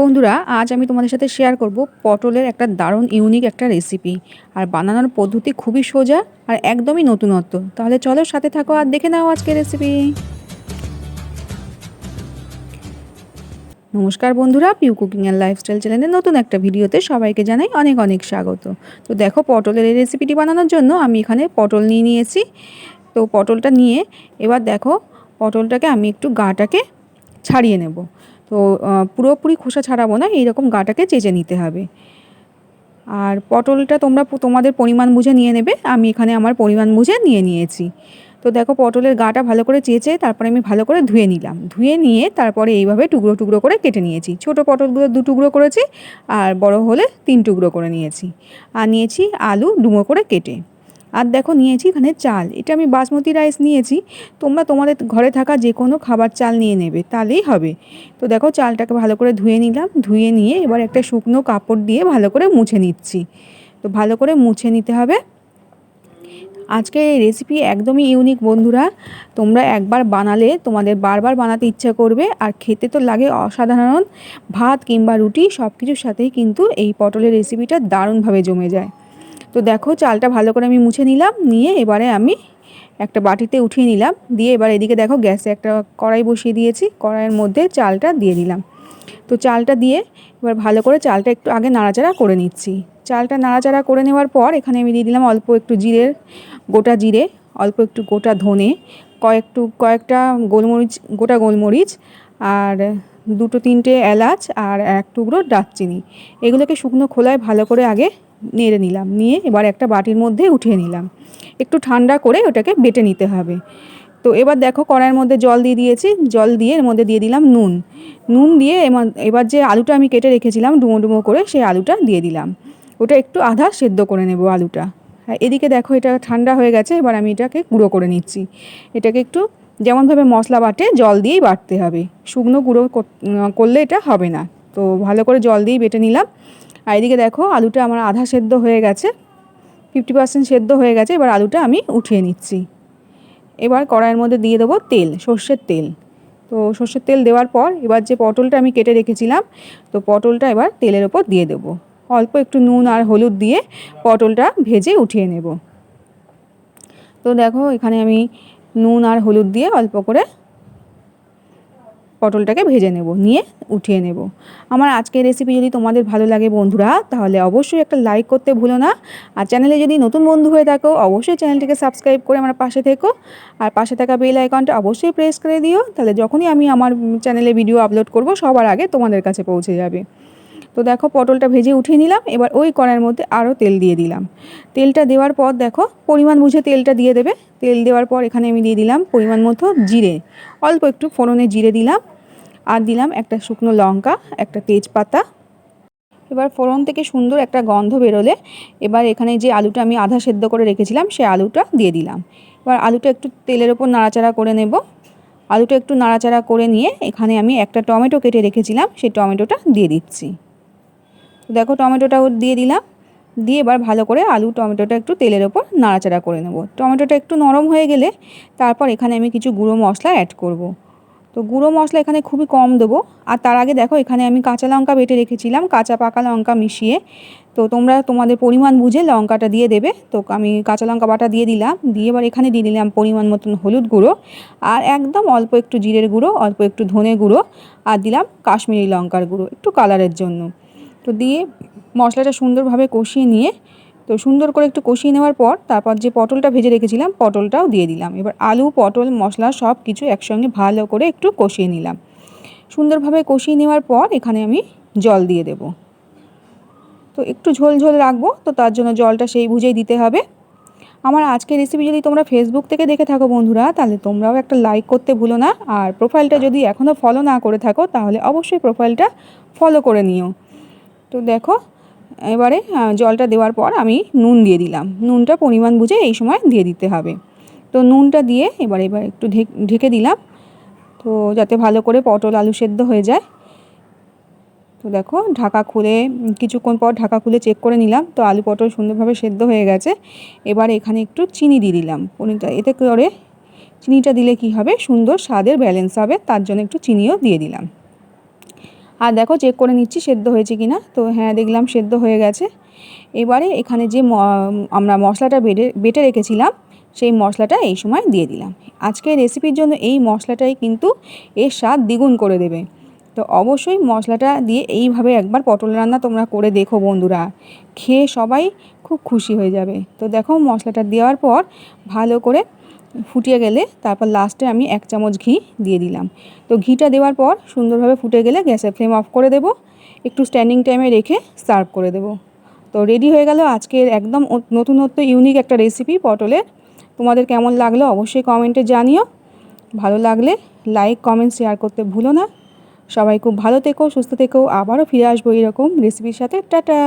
বন্ধুরা, আজ আমি তোমাদের সাথে শেয়ার করব পটলের একটা দারুণ ইউনিক একটা রেসিপি আর বানানোর পদ্ধতি খুবই সোজা আর একদমই নতুনত্ব। তাহলে চলো সাথে থাকো আর দেখে নাও আজকে রেসিপি নমস্কার বন্ধুরা পিউ কুকিং অ্যান্ড লাইফস্টাইল চ্যানেলের নতুন একটা ভিডিওতে সবাইকে জানাই অনেক অনেক স্বাগত। তো দেখো, পটলের এই রেসিপিটি বানানোর জন্য আমি এখানে পটল নিয়ে নিয়েছি। তো পটলটা নিয়ে এবার দেখো, পটলটাকে আমি একটু গাটাকে ছাড়িয়ে নেব। তো পুরোপুরি খোসা ছাড়াবো না, এইরকম গাটাকে চেঁচে নিতে হবে। আর পটলটা তোমরা তোমাদের পরিমাণ বুঝে নিয়ে নেবে, আমি এখানে আমার পরিমাণ বুঝে নিয়ে নিয়েছি। তো দেখো পটলের গাটা ভালো করে চেঁচে, তারপরে আমি ভালো করে ধুয়ে নিলাম। ধুয়ে নিয়ে তারপরে এইভাবে টুকরো টুকরো করে কেটে নিয়েছি। ছোটো পটলগুলো দু টুকরো করেছি, আর বড় হলে তিন টুকরো করে নিয়েছি। আর নিয়েছি আলু ডুমো করে কেটে। আর দেখো নিয়েছি এখানে চাল। এটা আমি বাসমতি রাইস নিয়েছি। তোমরা তোমাদের ঘরে থাকা যে কোনো খাবার চাল নিয়ে নেবে, তাহলেই হবে। তো দেখো চালটাকে ভালো করে ধুয়ে নিলাম। ধুয়ে নিয়ে এবার একটা শুকনো কাপড় দিয়ে ভালো করে মুছে নিচ্ছি। তো ভালো করে মুছে নিতে হবে। আজকে এই রেসিপি একদমই ইউনিক বন্ধুরা। তোমরা একবার বানালে তোমাদের বারবার বানাতে ইচ্ছা করবে। আর খেতে তো লাগে অসাধারণ। ভাত কিংবা রুটি সব কিছুর সাথেই কিন্তু এই পটলের রেসিপিটা দারুণভাবে জমে যায়। তো দেখো চালটা ভালো করে আমি মুছে নিলাম, নিয়ে এবারে আমি একটা বাটিতে উঠিয়ে নিলাম, দিয়ে এবার এদিকে দেখো গ্যাসে একটা কড়াই বসিয়ে দিয়েছি, কড়াইয়ের মধ্যে চালটা দিয়ে দিলাম। তো চালটা দিয়ে এবার ভালো করে চালটা একটু আগে নাড়াচাড়া করে নিচ্ছি। চালটা নাড়াচাড়া করে নেওয়ার পর এখানে আমি দিয়ে দিলাম অল্প একটু জিরের গোটা জিরে, অল্প একটু গোটা ধনে, কয়েকটু, কয়েকটা গোলমরিচ, গোটা গোলমরিচ আর দুটো তিনটে এলাচ আর এক টুকরো দারচিনি। এগুলোকে শুকনো খোলায় ভালো করে আগে নেড়ে নিলাম। নিয়ে এবার একটা বাটির মধ্যে উঠিয়ে নিলাম। একটু ঠান্ডা করে ওটাকে বেটে নিতে হবে। তো এবার দেখো কড়াইয়ের মধ্যে জল দিয়ে দিয়েছি। জল দিয়ে এর মধ্যে দিয়ে দিলাম নুন। নুন দিয়ে এবার যে আলুটা আমি কেটে রেখেছিলাম ডুমো ডুমো করে সেই আলুটা দিয়ে দিলাম। ওটা একটু আধা সেদ্ধ করে নেব আলুটা। হ্যাঁ এদিকে দেখো এটা ঠান্ডা হয়ে গেছে, এবার আমি এটাকে গুঁড়ো করে নিচ্ছি। এটাকে একটু যেমনভাবে মশলা বাটে জল দিয়েই বাটতে হবে। শুকনো গুঁড়ো করলে এটা হবে না। তো ভালো করে জল দিয়েই বেটে নিলাম। আর এদিকে দেখো আলুটা আমার আধা সেদ্ধ হয়ে গেছে ফিফটি পার্সেন্ট সেদ্ধ হয়ে গেছে, এবার আলুটা আমি উঠিয়ে নিচ্ছি। এবার কড়াইয়ের মধ্যে দিয়ে দেবো তেল, সর্ষের তেল। তো সর্ষের তেল দেওয়ার পর এবার যে পটলটা আমি কেটে রেখেছিলাম, তো পটলটা এবার তেলের ওপর দিয়ে দেবো। অল্প একটু নুন আর হলুদ দিয়ে পটলটা ভেজে উঠিয়ে নেব। তো দেখো এখানে আমি নুন আর হলুদ দিয়ে অল্প করে পটলটাকে ভেজে নেব, নিয়ে উঠিয়ে নেব। আমার আজকের রেসিপি যদি তোমাদের ভালো লাগে বন্ধুরা, তাহলে অবশ্যই একটা লাইক করতে ভুলো না। আর চ্যানেলে যদি নতুন বন্ধু হয়ে থাকো, অবশ্যই চ্যানেলটিকে সাবস্ক্রাইব করে আমার পাশে থেকো। আর পাশে থাকা বেল আইকনটা অবশ্যই প্রেস করে দিও, তাহলে যখনই আমি আমার চ্যানেলে ভিডিও আপলোড করব, সবার আগে তোমাদের কাছে পৌঁছে যাবে। তো দেখো পটলটা ভেজে উঠিয়ে নিলাম। এবার ওই কড়াইয়ের মধ্যে আরও তেল দিয়ে দিলাম। তেলটা দেওয়ার পর দেখো, পরিমাণ বুঝে তেলটা দিয়ে দেবে। তেল দেওয়ার পর এখানে আমি দিয়ে দিলাম পরিমাণ মতো জিরে। অল্প একটু ফোড়নে জিরে দিলাম আর দিলাম একটা শুকনো লঙ্কা, একটা তেজপাতা। এবার ফোড়ন থেকে সুন্দর একটা গন্ধ বেরোলে এবার এখানে যে আলুটা আমি আধা সেদ্ধ করে রেখেছিলাম, সে আলুটা দিয়ে দিলাম। এবার আলুটা একটু তেলের ওপর নাড়াচাড়া করে নেব। আলুটা একটু নাড়াচাড়া করে নিয়ে এখানে আমি একটা টমেটো কেটে রেখেছিলাম, সেই টমেটোটা দিয়ে দিচ্ছি। দেখো টমেটোটাও দিয়ে দিলাম। দিয়ে এবার ভালো করে আলু টমেটোটা একটু তেলের ওপর নাড়াচাড়া করে নেব। টমেটোটা একটু নরম হয়ে গেলে তারপর এখানে আমি কিছু গুঁড়ো মশলা অ্যাড করব। তো গুঁড়ো মশলা এখানে খুবই কম দেবো। আর তার আগে দেখো এখানে আমি কাঁচা লঙ্কা বেটে রেখেছিলাম, কাঁচা পাকা লঙ্কা মিশিয়ে। তো তোমরা তোমাদের পরিমাণ বুঝে লঙ্কাটা দিয়ে দেবে। তো আমি কাঁচা লঙ্কা বাটা দিয়ে দিলাম। দিয়ে এবার এখানে দিয়ে দিলাম পরিমাণ মতন হলুদ গুঁড়ো। আর একদম অল্প একটু জিরের গুঁড়ো, অল্প একটু ধনে গুঁড়ো। আর দিলাম কাশ্মীরি লঙ্কার গুঁড়ো, একটু কালারের জন্য। তো দিয়ে মশলাটা সুন্দরভাবে কষিয়ে নিয়ে, তো সুন্দর করে একটু কষিয়ে নেওয়ার পর তারপর যে পটলটা ভেজে রেখেছিলাম, পটলটাও দিয়ে দিলাম। এবার আলু, পটল, মশলা সব কিছু একসঙ্গে ভালো করে একটু কষিয়ে নিলাম। সুন্দরভাবে কষিয়ে নেওয়ার পর এখানে আমি জল দিয়ে দেব। তো একটু ঝোল ঝোল রাখব, তো তার জন্য জলটা সেই বুঝেই দিতে হবে। আমার আজকের রেসিপি যদি তোমরা ফেসবুক থেকে দেখে থাকো বন্ধুরা, তাহলে তোমরাও একটা লাইক করতে ভুলো না। আর প্রোফাইলটা যদি এখনও ফলো না করে থাকো, তাহলে অবশ্যই প্রোফাইলটা ফলো করে নিও। তো দেখো, এবারে জলটা দেওয়ার পর আমি নুন দিয়ে দিলাম। নুনটা পরিমাণ বুঝে এই সময় দিয়ে দিতে হবে। তো নুনটা দিয়ে এবার এবার একটু ঢেকে দিলাম। তো যাতে ভালো করে পটল আলু সেদ্ধ হয়ে যায়। তো দেখো, ঢাকা খুলে, কিছুক্ষণ পর ঢাকা খুলে চেক করে নিলাম। তো আলু পটল সুন্দরভাবে সেদ্ধ হয়ে গেছে। এবার এখানে একটু চিনি দিয়ে দিলাম। পনিরটা, এতে করে চিনিটা দিলে কি হবে? সুন্দর স্বাদের ব্যালেন্স হবে। তার জন্য একটু চিনিও দিয়ে দিলাম। আর দেখো চেক করে নিচ্ছি সেদ্ধ হয়েছে কি না। তো হ্যাঁ দেখলাম সেদ্ধ হয়ে গেছে। এবারে এখানে যে আমরা মশলাটা বেটে বেটে রেখেছিলাম, সেই মশলাটা এই সময় দিয়ে দিলাম। আজকে রেসিপির জন্য এই মশলাটাই কিন্তু এর স্বাদ দ্বিগুণ করে দেবে। তো অবশ্যই মশলাটা দিয়ে এইভাবে একবার পটল রান্না তোমরা করে দেখো বন্ধুরা। খেয়ে সবাই খুব খুশি হয়ে যাবে। তো দেখো মশলাটা দেওয়ার পর ভালো করে ফুটিয়ে গেলে তারপর লাস্টে আমি এক চামচ ঘি দিয়ে দিলাম। তো ঘিটা দেওয়ার পর সুন্দরভাবে ফুটে গেলে গ্যাসের ফ্লেম অফ করে দেবো। একটু স্ট্যান্ডিং টাইমে রেখে সার্ভ করে দেবো। তো রেডি হয়ে গেল আজকের একদম নতুনত্ব ইউনিক একটা রেসিপি পটলের। তোমাদের কেমন লাগল অবশ্যই কমেন্টে জানিও। ভালো লাগলে লাইক কমেন্ট শেয়ার করতে ভুলো না। সবাই খুব ভালো থেকো, সুস্থ থেকো। আবারও ফিরে আসব এরকম রেসিপির সাথে। টাটা!